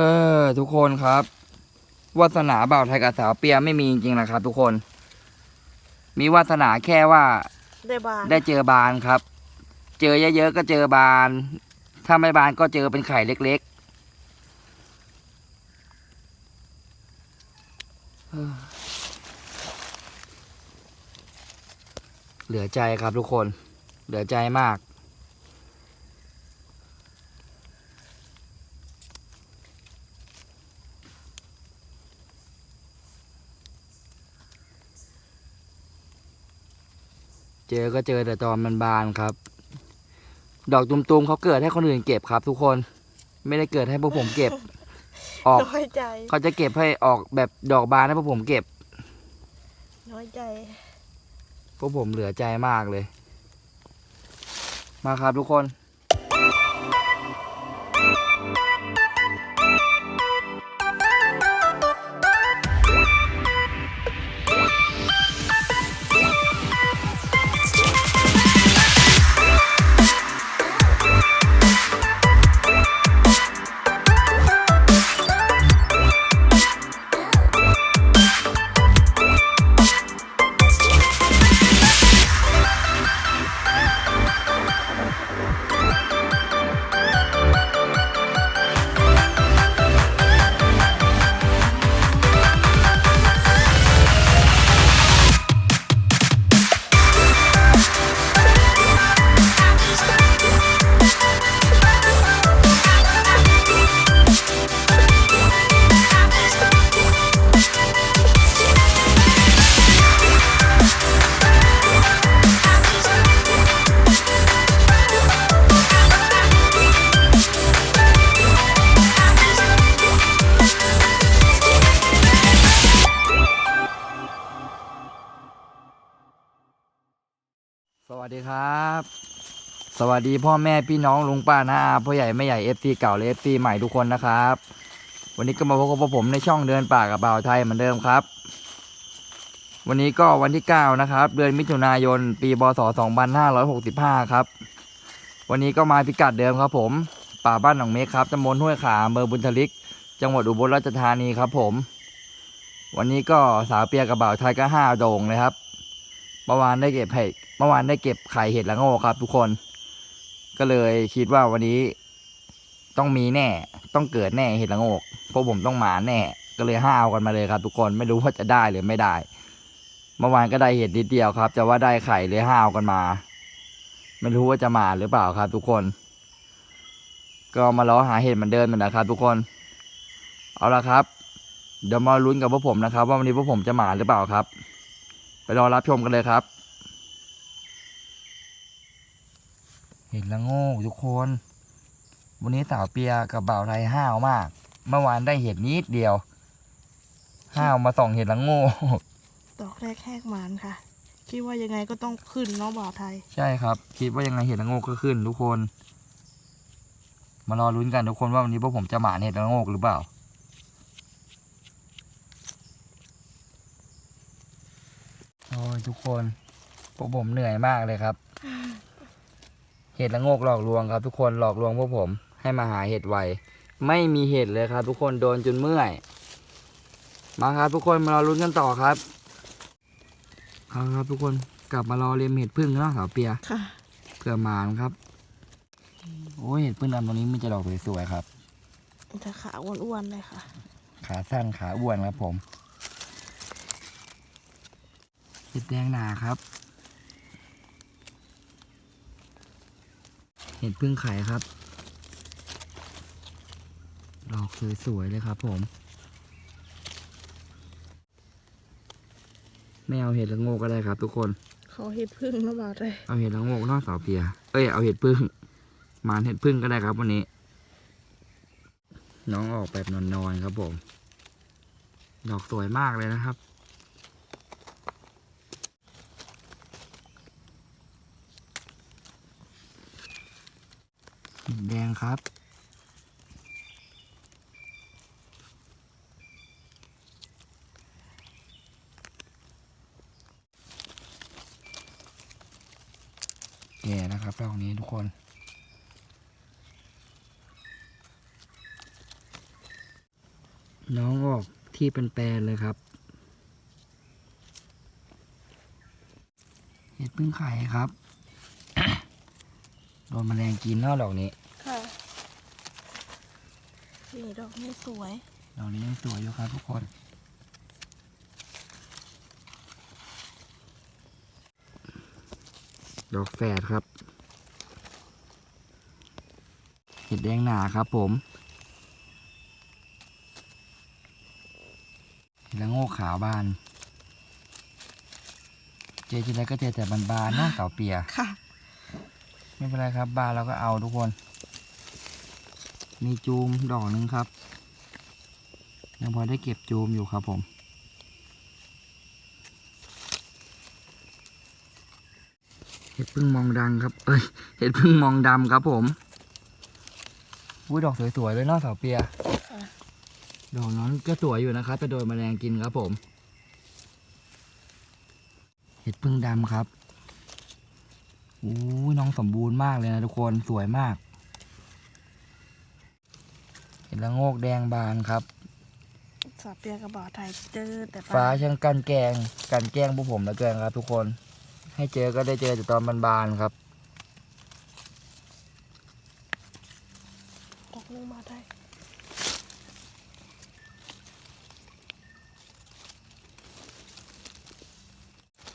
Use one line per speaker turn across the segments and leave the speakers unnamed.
ออ ทุกคนครับวาสนาบ่าวไทยกับสาวเปียไม่มีจริงๆนะครับ ทุกคน มีวาสนาแค่ว่า
ได้บาน
ได้เจอบานครับ เจอเยอะๆก็เจอบาน ถ้าไม่บานก็เจอเป็นไข่เล็กๆเออเหลือใจครับทุกคน เหลือใจมาก เจอก็เจอแต่ตอนมันบานครับ ดอกตุมๆเขาเกิดให้คนอื่นเก็บครับทุกคน ไม่ได้เกิดให้พวกผมเก็บ ออก
น้อยใจ
เขาจะเก็บให้ออกแบบดอกบานให้พวกผมเก็บ
น้อยใจ
พวกผมเหลือใจมากเลย มาครับทุกคน ดีครับ สวัสดีพ่อแม่พี่น้องลุงป้าน้าอาพ่อใหญ่แม่ใหญ่เอฟซีเก่าและเอฟซีใหม่ทุกคนนะครับ วันนี้ก็มาพบกับผมในช่องเดินป่ากับบ่าวไทยเหมือนเดิมครับ วันนี้ก็วันที่ 9 นะครับ เดือนมิถุนายน ปีบศ2565 ครับ วันนี้ก็มาพิกัดเดิมครับ ผม ป่าบ้านหนองเมฆครับตำบลห้วยขาอำเภอบุญทลิก จังหวัดอุบลราชธานีครับ ผม วันนี้ก็สาวเปียกับบ่าวไทยก็ห้าโด่งเลยครับ มื่อวานได้เก็บเห็ดเมื่อวานได้เก็บไข่เห็ดละโง่ครับ ทุกคน ก็เลยคิดว่าวันนี้ต้องมีแน่ ต้องเกิดแน่เห็ดละโงกเพราะผมต้องมาแน่ ก็เลยห้าวกันมาเลยครับ ทุกคนไม่รู้ว่าจะได้หรือไม่ได้ เมื่อวานก็ได้เห็ดนิดเดียวครับแต่ว่าได้ไข่เลยห้าวกันมา ไม่รู้ว่าจะมาหรือเปล่าครับ ทุกคน ก็มาล้อหาเห็ดเหมือนเดิมเหมือนนะครับ ทุกคน เอาละครับ เดี๋ยวมาลุ้นกับพวกผมนะครับ ว่าวันนี้พวกผมจะมาหรือเปล่าครับ รอรับชมกันเลยครับ เห็นละโง่ทุกคน วันนี้สาวเปียกับบ่าวไทยห้าวมาก เมื่อวานได้เห็ดนิดเดียว ห้าวมาส่องเห็ดละโง่
ดอกแรกแหกหมานค่ะ คิดว่ายังไงก็ต้องขึ้นเน้องบ่าวไทย
ใช่ครับ คิดว่ายังไงเห็ดละโงกก็ขึ้น ทุกคน มารอลุ้นกันทุกคนว่าวันนี้พวกผมจะหมานเห็ดละโงกหรือเปล่า อ้ยทุกคนพวกผมเหนื่อยมากเลยครับ เห็ดละโงกหลอกลวงครับ ทุกคนหลอกลวงพวกผม ให้มาหาเห็ดไวไม่มีเห็ดเลยครับ ทุกคนโดนจนเมื่อย มาครับ ทุกคนมารอลุ้นกันต่อครับเอาครับ ทุกคนกลับมารอเรียมเห็ดพึ่งกันเนาะสาวเปีย
ค่ะ
เพื่อหมานครับ โอ้ยเห็ดพึ่งอันตัวนี้มันจะดอกสวยๆครับ
จะขาอ้วนๆเลยค่ะ
ขาสั้นขาอ้วนครับผม เห็ดแดงหนาครับ เห็ดพึ่งไข่ครับ ดอกสวยๆเลยครับผมไม่เอาเห็ดละโงกก็ได้ครับ ทุกคน
เขาเห็ดพึ่งเน้องบ่าวไทย
เอาเห็ดละโงกนอกเสาเปีย เอ้ยเอาเห็ดพึ่งหมานเห็ดพึ่งก็ได้ครับวันนี้ น้องออกแบบนอนๆครับผม ดอกสวยมากเลยนะครับ เห็ด แดงครับ แก่นะครับดอกนี้ทุกคนน้องออกที่เป็นแปลนเลยครับ เห็ดพึ่งไข่ครับ โดนแมลงกินนอกดอกนี้
ค่ะนี่ดอกนี้สวย
ดอกนี้ยังสวยอยู่ครับทุกคน ดอกแฝดครับเห็ดแดงหนาครับผมเห็ดละโงกขาวบาน เจอทีไรก็เจอแต่บานๆเนาะเต่าเปีย
ค่ะ
ไม่เป็นไรครับ บานเราก็เอาทุกคน มีจูมดอกหนึงครับยังพอได้เก็บจูมอยู่ครับผมเห็ดพึ่งมองดังครับ เอ้ย เห็ดพึ่งมองดำครับผมอุ้ยดอกสวยๆเลยเนาะเสาเปีย
ค่ะ
ดอกนั้นก็สวยอยู่นะครับแต่โดนแมลงกินครับผม เห็ดพึ่งดำครับอู้ยน้องสมบูรณ์มากเลยนะทุกคนสวยมากเห็ด ละโงกแดงบานครับ
สอบเปียกระบอกไทยเจอแต่ปล
ฟ้าช่างกันแกล้งกันแกล้งพวกผมเหลือเกินครับ ทุกคน ให้เจอก็ได้เจอแต่ตอนบานๆครับ
ดอกนึงมาได้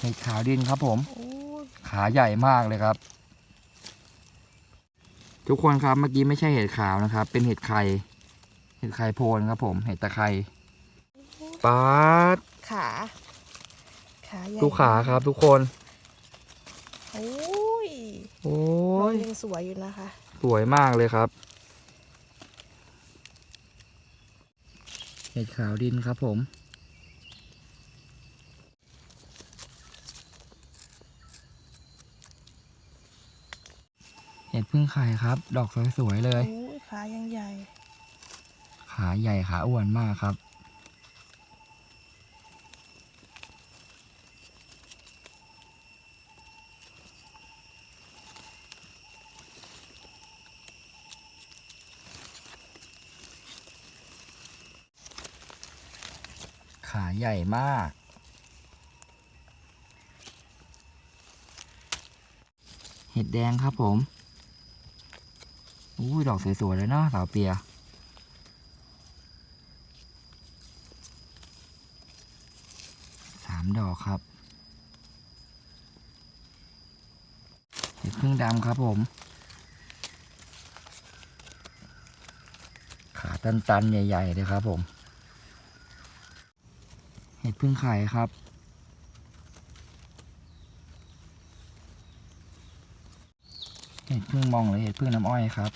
เห็ดขาวดินครับผม
โอ้ย
ขาใหญ่มากเลยครับ ทุกคนครับเมื่อกี้ไม่ใช่เห็ดขาวนะครับ เป็นเห็ดไข่ เห็ดไข่โพนครับผมเห็ดตะไคร้ปาด
ขาขาใหญ่
ดูขาครับทุกคน
โอ้ย
โอ้
ดอก
ย
ยังสวยอยู่นะคะ
สวยมากเลยครับ เห็ดขาวดินครับผมเห็ดพึ่งไข่ครับ ดอกสวยๆเลย
โอ้ยขายังใหญ่
ขาใหญ่ขาอ้วนมากครับ ขาใหญ่มาก เห็ดแดงครับผม อุ้ยดอกสวยๆเลยเนาะสาวเปีย สาม ดอกครับเห็ดพึ่งดำครับผม ขาตันๆ ใหญ่ๆเลยครับผม เห็ดพึ่งไข่ครับ เห็ดพึ่งมองหรือเห็ดพึ่งน้ำอ้อยครับ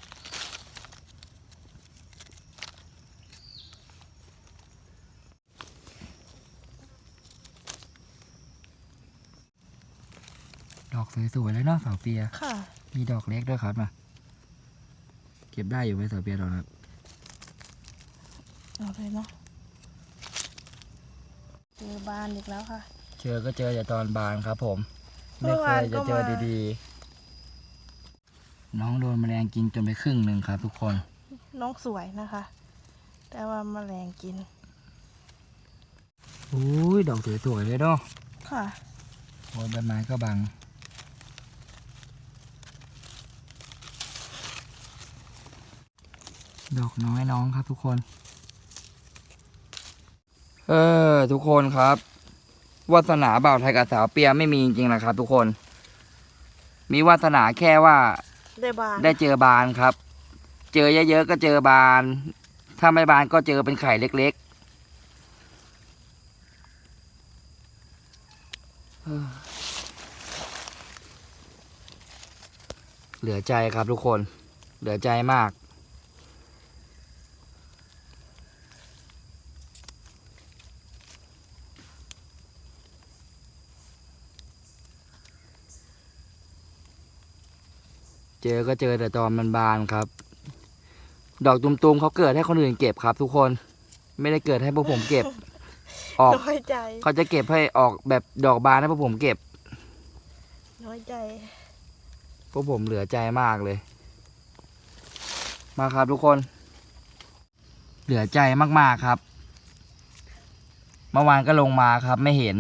ดอกสวยๆเลยเนาะสาวเปีย
ค่ะ
มีดอกเล็กด้วยครับมาเก็บได้อยู่ไหมสาวเปียดอกนะครับ
เอาเลยเนาะเจอบานอีกแล้วค่ะ
เจอก็เจอแต่ตอนบานครับ ผม
เมื่
ไม่
อ
เควา
น
ยจะเจอ
ก็มา
ดีๆ น้องโดนแมลงกินจนไปครึ่งหนึ่งครับ ทุกคน
น้องสวยนะคะ แต่ว่าแมลงกิน
อุ้ยดอกสวยๆเลยเนาะ
ค่ะ
โอ้ยใบไม้ก็บัง ดอกน้อยน้องครับทุกคน เออ ทุกคนครับวาสนาบ่าวไทยกับสาวเปียไม่มีจริงๆนะครับ ทุกคน มีวาสนาแค่ว่า
ได้บาน
ได้เจอบานครับ เจอเยอะๆก็เจอบาน ถ้าไม่บานก็เจอเป็นไข่เล็กๆเฮ้อเหลือใจครับทุกคน เหลือใจมาก เจอก็เจอแต่ตอนมันบานครับ ดอกตุ่มๆเขาเกิดให้คนอื่นเก็บครับทุกคน ไม่ได้เกิดให้พวกผมเก็บ ออก
น้อยใจ
เขาจะเก็บให้ออกแบบดอกบานให้พวกผมเก็บ
น้อยใจ
พวกผมเหลือใจมากเลย มาครับทุกคน เหลือใจมากๆครับ เมื่อวานก็ลงมาครับ ไม่เห็น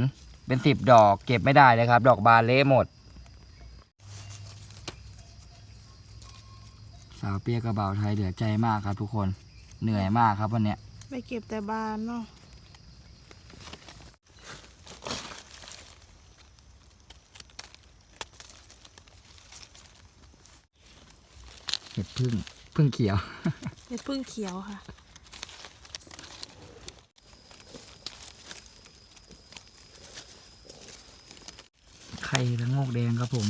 เป็นสิบดอก เก็บไม่ได้เลยครับ ดอกบานเละหมด สาวเปียกกระเบาไทยเหลือใจมากครับ ทุกคนเหนื่อยมากครับวันเนี้ย
ไปเก็บแต่บานเนาะ
เห็ดพึ่งพึ่งเขียว
เห็ดพึ่งเขียวค่ะ
ไข่ละโงกแดงครับผม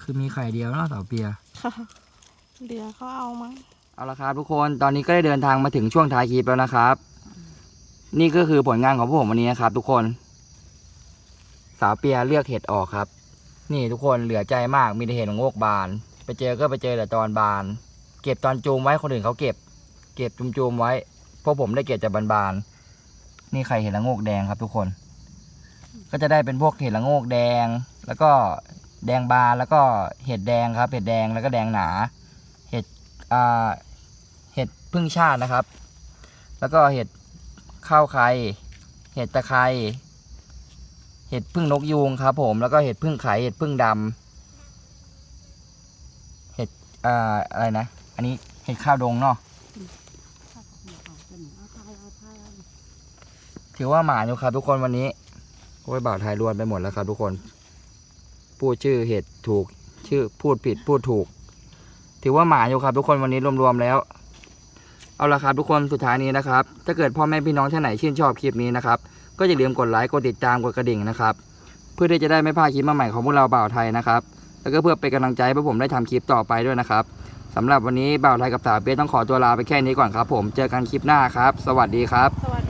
คือมีไข่เดียวเนาะสาวเปีย
ค่ะ เหลือเขาเอามั้ง
เอาละครับทุกคนตอนนี้ก็ได้เดินทางมาถึงช่วงท้ายคลิปแล้วนะครับ นี่ก็คือผลงานของพวกผมวันนี้นะครับ ทุกคน สาวเปียเลือกเห็ดออกครับ นี่ทุกคนเหลือใจมากมีแต่เห็ดของโงกบาน ไปเจอก็ไปเจอแต่ตอนบาน เก็บตอนจูมไว้คนอื่นเขาเก็บ เก็บจูมๆไว้พวกผมได้เก็บแต่บานๆนี่ไข่เห็ดละโงกแดงครับ ทุกคน ก็จะได้เป็นพวกเห็ดละโงกแดง แล้วก็แดงบานแล้วก็เห็ดแดงครับ เห็ดแดงแล้วก็แดงหนา เห็ดพึ่งชาตินะครับ แล้วก็เห็ดข้าวไข่เห็ดตะไคร้เห็ดพึ่งนกยูงครับ ผมแล้วก็เห็ดพึ่งไข่เห็ดพึ่งดำเห็ดอ่าอะไรนะ อันนี้เห็ดข้าวดงเนาะถือว่าหมาอยู่ครับทุกคนวันนี้โอ้ยบ่าวไทยรวนไปหมดแล้วครับทุกคน พูดชื่อเห็ดถูก ชื่อพูดผิดพูดถูก ถือว่าหมาอยู่ครับทุกคนวันนี้รวมๆแล้ว เอาละครับทุกคนสุดท้ายนี้นะครับ ถ้าเกิดพ่อแม่พี่น้องท่านไหนชื่นชอบคลิปนี้นะครับ ก็อย่าลืมกดไลค์กดติดตามกดกระดิ่งนะครับ เพื่อที่จะได้ไม่พลาดคลิปใหม่ของพวกเราบ่าวไทยนะครับ แล้วก็เพื่อเป็นกำลังใจให้ผมได้ทำคลิปต่อไปด้วยนะครับสำหรับวันนี้บ่าวไทยกับสาวเปียต้องขอตัวลาไปแค่นี้ก่อนครับ ผมเจอกันคลิปหน้าครับ สวัสดีครับ
สวัสดี